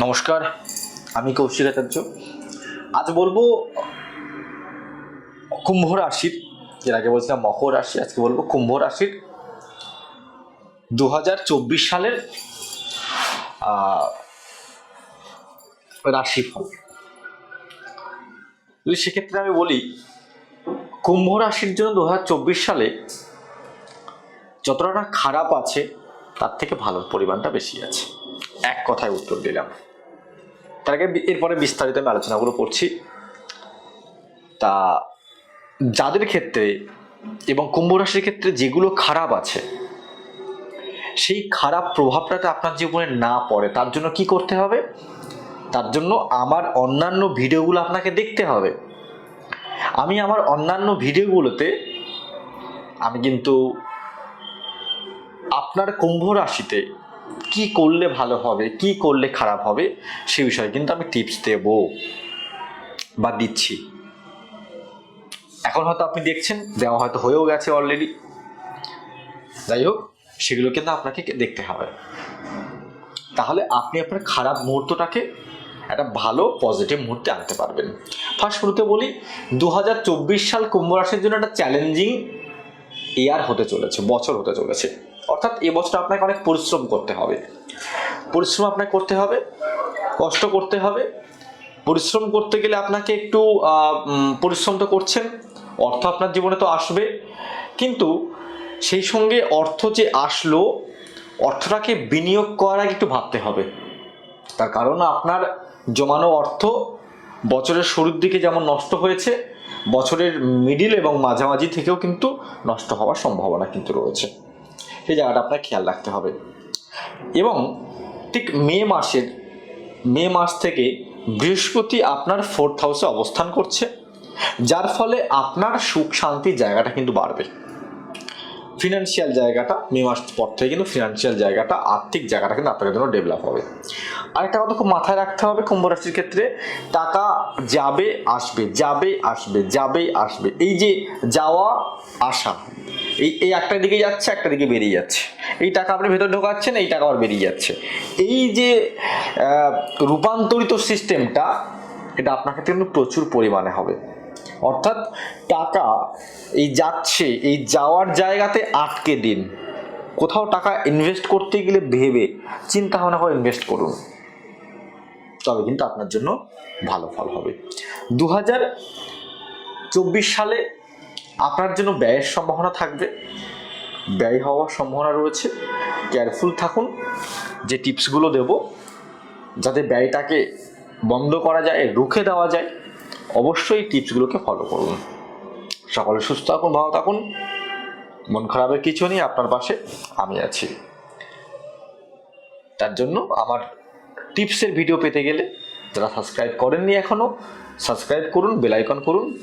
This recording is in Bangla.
নমস্কার, আমি কৌশিক আচার্য। আজ বলব কুম্ভ রাশির, এর আগে বলছিলাম মকর রাশি, আজকে বলব কুম্ভ রাশির দু হাজার চব্বিশ সালের রাশিফল। যদি সেক্ষেত্রে আমি বলি, কুম্ভ রাশির জন্য দু হাজার চব্বিশ সালে যতটা খারাপ আছে, তার থেকে ভালোর পরিমাণটা বেশি আছে। এক কথায় উত্তর দিলাম। তার আগে এরপরে বিস্তারিত আমি আলোচনাগুলো করছি। তা যাদের ক্ষেত্রে এবং কুম্ভ রাশির ক্ষেত্রে যেগুলো খারাপ আছে, সেই খারাপ প্রভাবটাতে আপনার জীবনে না পড়ে, তার জন্য কি করতে হবে? তার জন্য আমার অন্যান্য ভিডিওগুলো আপনাকে দেখতে হবে। আমি আমার অন্যান্য ভিডিওগুলোতে আমি কিন্তু আপনার কুম্ভ রাশিতে কি করলে ভালো হবে, কি করলে খারাপ হবে, সে বিষয়ে কিন্তু আমি টিপস দেব বা দিচ্ছি। এখন হয়তো আপনি দেখছেন, দেওয়া হয়তো হয়েও গেছে অলরেডি যাই হোক, সেগুলো কিন্তু আপনাকে দেখতে হবে। তাহলে আপনি আপনার খারাপ মুহূর্তটাকে একটা ভালো পজিটিভ মুহূর্তে আনতে পারবেন। ফার্স্ট শুরুতে বলি দু হাজার চব্বিশ সাল কুম্ভ রাশির জন্য একটা চ্যালেঞ্জিং ইয়ার হতে চলেছে, বছর হতে চলেছে। অর্থাৎ এবছর আপনাকে অনেক পরিশ্রম করতে হবে। পরিশ্রম আপনাকে করতে হবে, কষ্ট করতে হবে। পরিশ্রম করতে গেলে আপনাকে একটু পরিশ্রম তো করছেন, অর্থ আপনার জীবনে তো আসবে। কিন্তু সেই সঙ্গে অর্থ যে আসলো, অর্থটাকে বিনিয়োগ করার আগে একটু ভাবতে হবে। তার কারণ আপনার জমানো অর্থ বছরের শুরুর দিকে যেমন নষ্ট হয়েছে, বছরের মিডিল এবং মাঝামাঝি থেকেও কিন্তু নষ্ট হওয়ার সম্ভাবনা কিন্তু রয়েছে। সেই জায়গাটা আপনার খেয়াল রাখতে হবে। এবং ঠিক মে মাসের, মে মাস থেকে বৃহস্পতি আপনার ফোর্থ হাউসে অবস্থান করছে, যার ফলে আপনার সুখ শান্তির জায়গাটা কিন্তু বাড়বে। ফিনান্সিয়াল জায়গাটা, মে মাস পর থেকে কিন্তু ফিনান্সিয়াল জায়গাটা, আর্থিক জায়গাটা কিন্তু আপনাদের জন্য ডেভেলপ হবে। আরেকটা কথা খুব মাথায় রাখতে হবে কুম্ভ রাশির ক্ষেত্রে, টাকা যাবে, আসবে যাবে আসবে যাবে, আসবে। এই যে যাওয়া, আসা এই এই একটা দিকে যাচ্ছে, একটা দিকে বেরিয়ে যাচ্ছে। এই টাকা আপনি ভেতর ঢোকাচ্ছেন, এই টাকা আবার বেরিয়ে যাচ্ছে। এই যে রূপান্তরিত সিস্টেমটা, এটা আপনার ক্ষেত্রে কিন্তু প্রচুর পরিমাণে হবে। অর্থাৎ টাকা এই যাচ্ছে, এই যাওয়ার জায়গাতে আটকে দিন। কোথাও টাকা ইনভেস্ট করতে গেলে ভেবে চিন্তা ভাবনা করে ইনভেস্ট করুন। তবে কিন্তু আপনার জন্য ভালো ফল হবে। দু চব্বিশ সালে আপনার জন্য ব্যয়ের সম্ভাবনা থাকবে। ব্যয় হওয়ার সম্ভাবনা রয়েছে। কেয়ারফুল থাকুন। যে টিপসগুলো দেব, যাতে ব্যয়টাকে বন্ধ করা যায়, রুখে দেওয়া যায়, অবশ্যই টিপসগুলোকে ফলো করুন। সকলে সুস্থ থাকুন, ভালো থাকুন। মন খারাপের কিছু নেই, আপনার পাশে আমি আছি। তার জন্য আমার টিপসের ভিডিও পেতে গেলে যারা সাবস্ক্রাইব করেননি এখনও সাবস্ক্রাইব করুন বেলাইকন করুন।